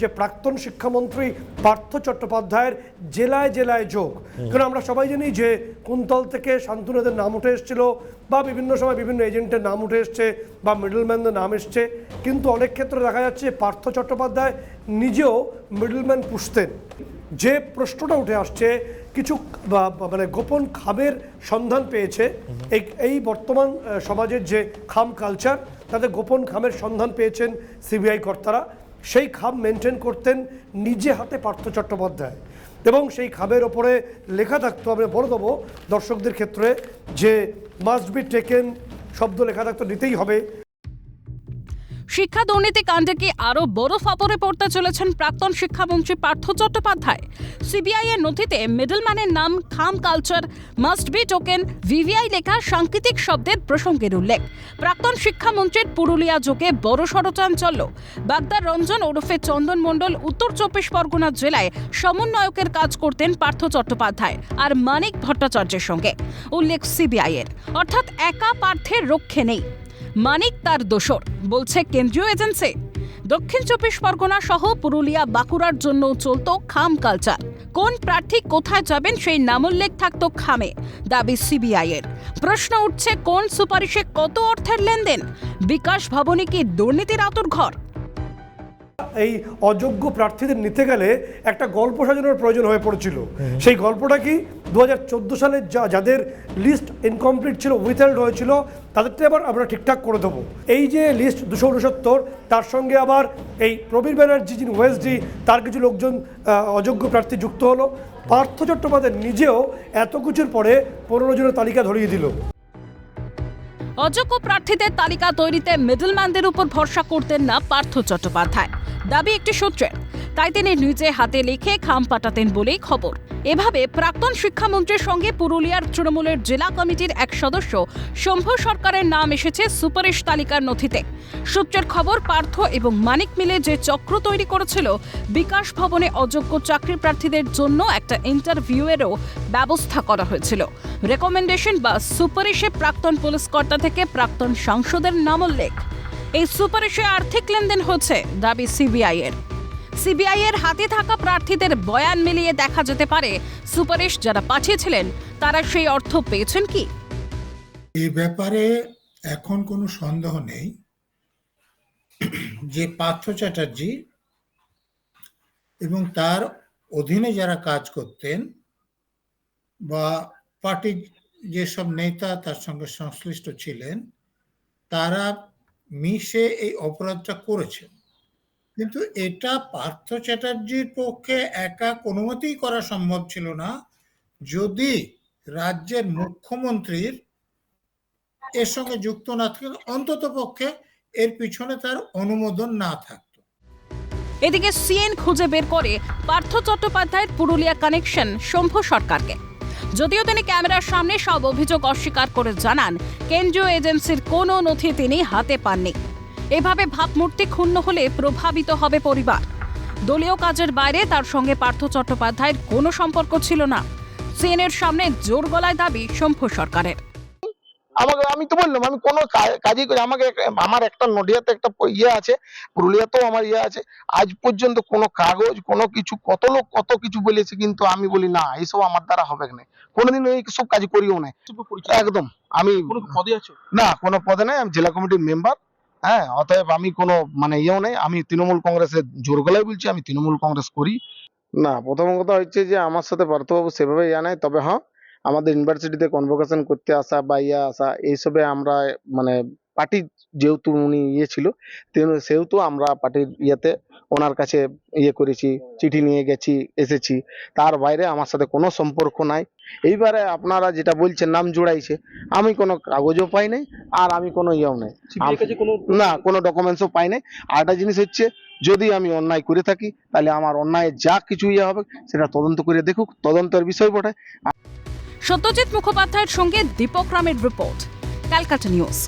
যে প্রাক্তন শিক্ষামন্ত্রী পার্থ চট্টোপাধ্যায়ের জেলায় জেলায় যোগ। কারণ আমরা সবাই জানি যে কুন্তল থেকে শান্তনুদের নাম উঠে এসেছিল বা বিভিন্ন সময় বিভিন্ন এজেন্টের নাম উঠে এসছে বা মিডলম্যানদের নাম এসছে। কিন্তু অনেক ক্ষেত্রে দেখা যাচ্ছে পার্থ চট্টোপাধ্যায় নিজেও মিডলম্যান পুষতেন। যে প্রশ্নটা উঠে আসছে কিছু মানে গোপন খামের সন্ধান পেয়েছে। এই এই বর্তমান সমাজের যে খাম কালচার তাদের গোপন খামের সন্ধান পেয়েছেন সিবিআই কর্তারা। সেই খাম মেনটেন করতেন নিজে হাতে পার্থ চট্টোপাধ্যায়। এবং সেই খামের ওপরে লেখা থাকতো, আমরা বলে দেবো দর্শকদের ক্ষেত্রে যে মাস্ট বি টেকেন শব্দ লেখা থাকতো, নিতেই হবে। শিক্ষা দুর্নীতি কাণ্ডে কি আরও বড় ফাপরে পড়তে চলেছেন প্রাক্তন শিক্ষামন্ত্রী পার্থ চট্টোপাধ্যায়? সিবিআই এর নথিতে মিডলম্যানের নাম খাম culture must be token VVI লেখা সাংকেতিক শব্দের প্রসঙ্গের উল্লেখ। প্রাক্তন শিক্ষামন্ত্রীর পুরুলিয়া যোগে বড় ষড়চাঞ্চল্য বাগদার রঞ্জন ওরফে চন্দন মণ্ডল উত্তর চব্বিশ পরগনা জেলায় সমন্বয়কের কাজ করতেন পার্থ চট্টোপাধ্যায় আর মানিক ভট্টাচার্যের সঙ্গে। উল্লেখ সিবিআই এর। অর্থাৎ একা পার্থের রক্ষে নেই। মানিক তার দোসর বলছে কেন্দ্রীয় এজেন্সি। দক্ষিণ চব্বিশ পরগনা সহ পুরুলিয়া বাঁকুড়ার জন্য চলত খাম কালচার। কোন প্রার্থী কোথায় যাবেন সেই নামোল্লেখ থাকত খামে দাবি সিবিআই এর। প্রশ্ন উঠছে কোন সুপারিশে কত অর্থের লেনদেন? বিকাশ ভবনে কি দুর্নীতির আতুর ঘর? এই অযোগ্য প্রার্থীদের নিতে গেলে একটা গল্প সাজানোর প্রয়োজন হয়ে পড়েছিল। সেই গল্পটা কি? দু সালে যা যাদের লিস্ট ইনকমপ্লিট ছিল উইথহেল্ড হয়েছিল তাদেরটা আবার আমরা ঠিকঠাক করে দেবো। এই যে লিস্ট দুশো উনসত্তর, তার সঙ্গে আবার এই প্রবীর ব্যানার্জি যিনি ওয়েসডি, তার কিছু লোকজন অযোগ্য প্রার্থী যুক্ত হলো। পার্থ চট্টোপাধ্যায় নিজেও এত কিছুর পরে পনেরো জনের তালিকা ধরিয়ে দিল। অযোগ্য প্রার্থীদের তালিকা তৈরিতে মিডলম্যানদের উপর ভরসা করতেন না পার্থ চট্টোপাধ্যায়। দাবি একটি সূত্রের। তাই তিনি নিজে হাতে লিখে খাম পাঠাতেন বলেই খবর। এভাবে প্রাক্তন শিক্ষামন্ত্রীর সঙ্গে পুরুলিয়ার তৃণমূলের জেলা কমিটির এক সদস্য শম্ভু সরকারের নাম এসেছে সুপারিশ তালিকার নথিতে। সূত্রের খবর, পার্থ এবং মানিক মিলে যে চক্র তৈরি করেছিল, বিকাশ ভবনে অযোগ্য চাকরি প্রার্থীদের জন্য একটা ইন্টারভিউয়েরও ব্যবস্থা করা হয়েছিল। রেকমেন্ডেশন বা সুপারিশে প্রাক্তন পুলিশ কর্তা থেকে প্রাক্তন সাংসদের নাম উল্লেখ। এই সুপারিশে আর্থিক লেনদেন হচ্ছে, দাবি সিবিআই এর সিবিআই এর হাতে থাকা প্রার্থীদের বয়ান মিলিয়ে দেখা যেতে পারে। সুপারিশ যারা পাঠিয়েছিলেন, তারা সেই অর্থ পেয়েছেন কি? এই ব্যাপারে এখন কোনো সন্দেহ নেই। যে পার্থ চ্যাটার্জি এবং তার অধীনে যারা কাজ করতেন বা পার্টির যেসব নেতা তার সঙ্গে সংশ্লিষ্ট ছিলেন, তারা মিশে এই অপরাধটা করেছেন। কিন্তু এটা পার্থ চ্যাটার্জির পক্ষে একা কোনো মতেই করা সম্ভব ছিল না। যদি রাজ্যের মুখ্যমন্ত্রীর এর সঙ্গে যুক্ত না থাকে অন্তত পক্ষে এর পিছনে তার অনুমোদন না থাকতো। এদিকে সিএন খুঁজে বের করে পার্থ চট্টোপাধ্যায়ের পুরুলিয়া কানেকশন শম্ভু সরকারকে। যদিও তিনি ক্যামেরার সামনে সব অভিযোগ অস্বীকার করে জানান, কেন্দ্রীয় এজেন্সির কোনো নথি তিনি হাতে পাননি। এভাবে ভাবমূর্তি ক্ষুণ্ণ হলে প্রভাবিত হবে পরিবার। দলীয় কাজের বাইরে তার সঙ্গে পার্থ চট্টোপাধ্যায়ের কোনো সম্পর্ক ছিল না। সিএনের সামনে জোর গলায় দাবি শম্ভু সরকারের। আমাকে আমি তো বললাম আমি কোনো কাজই করি আমাকে আমার একটা নডিয়াতে একটা ইয়ে আছে পুরুলিয়াতেও আমার ইয়ে আছে। আজ পর্যন্ত কোনো কাগজ কোনো কিছু কত লোক কত কিছু বলেছে কিন্তু আমি বলি না এইসব আমার দ্বারা হবে না। কোনোদিন এই সব কাজ করিও না। একদম আমি কোনো পদে আছো? না কোনো পদে নাই আমি জেলা কমিটির মেম্বার। হ্যাঁ অতএব আমি কোনো মানে ইয়েও নেই। আমি তৃণমূল কংগ্রেসের জোর গলায় বলছি, আমি তৃণমূল কংগ্রেস করি। না, প্রথম কথা হচ্ছে যে আমার সাথে পার্থবাবু সেভাবে ইয়া নাই তবে হ্যাঁ আমাদের ইউনিভার্সিটিতে কনভোকেশন করতে আসা বা ইয়া আসা, এইসবে আমরা মানে পার্টি যেহেতু উনি ইয়ে ছিল সেহেতু আমরা পার্টির ইয়েতে ওনার কাছে ইয়ে করেছি চিঠি নিয়ে গেছি এসেছি। তার বাইরে আমার সাথে কোনো সম্পর্ক নাই। এইবারে আপনারা যেটা বলছেন নাম জোড়াইছে আমি কোনো কাগজও পাই নাই আর আমি কোনো ইয়েও নাই। না কোনো ডকুমেন্টসও পাই নাই। আর একটা জিনিস হচ্ছে যদি আমি অন্যায় করে থাকি তাহলে আমার অন্যায় যা কিছু ইয়ে হবে সেটা তদন্ত করে দেখুক তদন্তের বিষয় বটে। সত্যজিৎ মুখোপাধ্যায়ের সঙ্গে দীপক রামের রিপোর্ট ক্যালকাটা নিউজ